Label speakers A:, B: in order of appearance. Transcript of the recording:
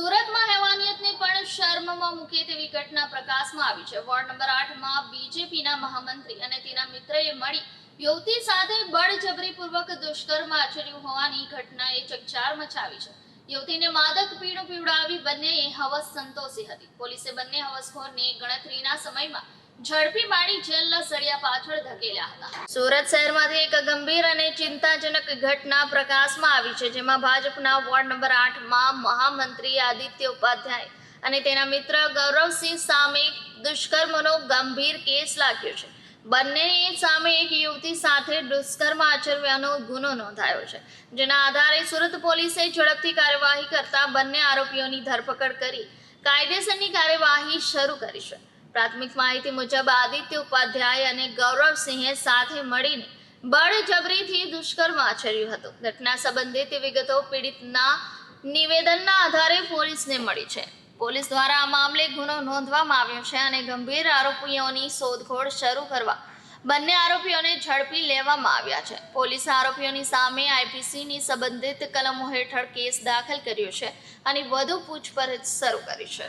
A: સુરતમાં હેવાનિયતને પણ શર્મમાં મૂકે તેવી ઘટના પ્રકાશમાં આવી છે. વોર્ડ નંબર આઠમાં બીજેપીના મહામંત્રી અને તેના મિત્રએ મળી યુવતી સાથે બળજબરીપૂર્વક દુષ્કર્મ આચર્યું હોવાની ઘટનાએ ચકચાર મચાવી છે. યુવતીને માદક પીણું પીવડાવી બંનેએ હવસ સંતોષી હતી. પોલીસે બંને હવસખોરને ગણતરીના સમયમાં ઝડપી પાડી જેલના સળિયા પાછળ ધકેલ્યા હતા. સુરત શહેરમાંથી એક ગંભીર અને ચિંતાજનક ઘટના પ્રકાશમાં આવી છે, જેમાં ભાજપના વોર્ડ નંબર આઠમાં મહામંત્રી આદિત્ય ઉપાધ્યાય અને તેના મિત્ર ગૌરવસિંહ સામે દુષ્કર્મનો ગંભીર કેસ લાગ્યો છે. બંને સામે એક યુવતી સાથે દુષ્કર્મ આચરવાનો ગુનો નોંધાયો છે, જેના આધારે સુરત પોલીસે ઝડપથી કાર્યવાહી કરતા બંને આરોપીઓની ધરપકડ કરી કાયદેસરની કાર્યવાહી શરૂ કરી છે. પ્રાથમિક માહિતી મુજબ આદિત્ય ઉપાધ્યાય અને ગૌરવસિંહે સાથે મળીને બળજબરીથી દુષ્કર્મ આચર્યું હતું. ઘટના સંબંધિત વિગતો પીડિતના નિવેદનના આધારે પોલીસને મળી છે. પોલીસ દ્વારા આ મામલે ગુનો નોંધવામાં આવ્યો છે અને ગંભીર આરોપીઓની શોધખોળ શરૂ કરવા બંને આરોપીઓને ઝડપી લેવામાં આવ્યા છે. પોલીસ આરોપીઓની સામે આઈપીસીની સંબંધિત કલમો હેઠળ કેસ દાખલ કર્યો છે અને વધુ પૂછપરછ શરૂ કરી છે.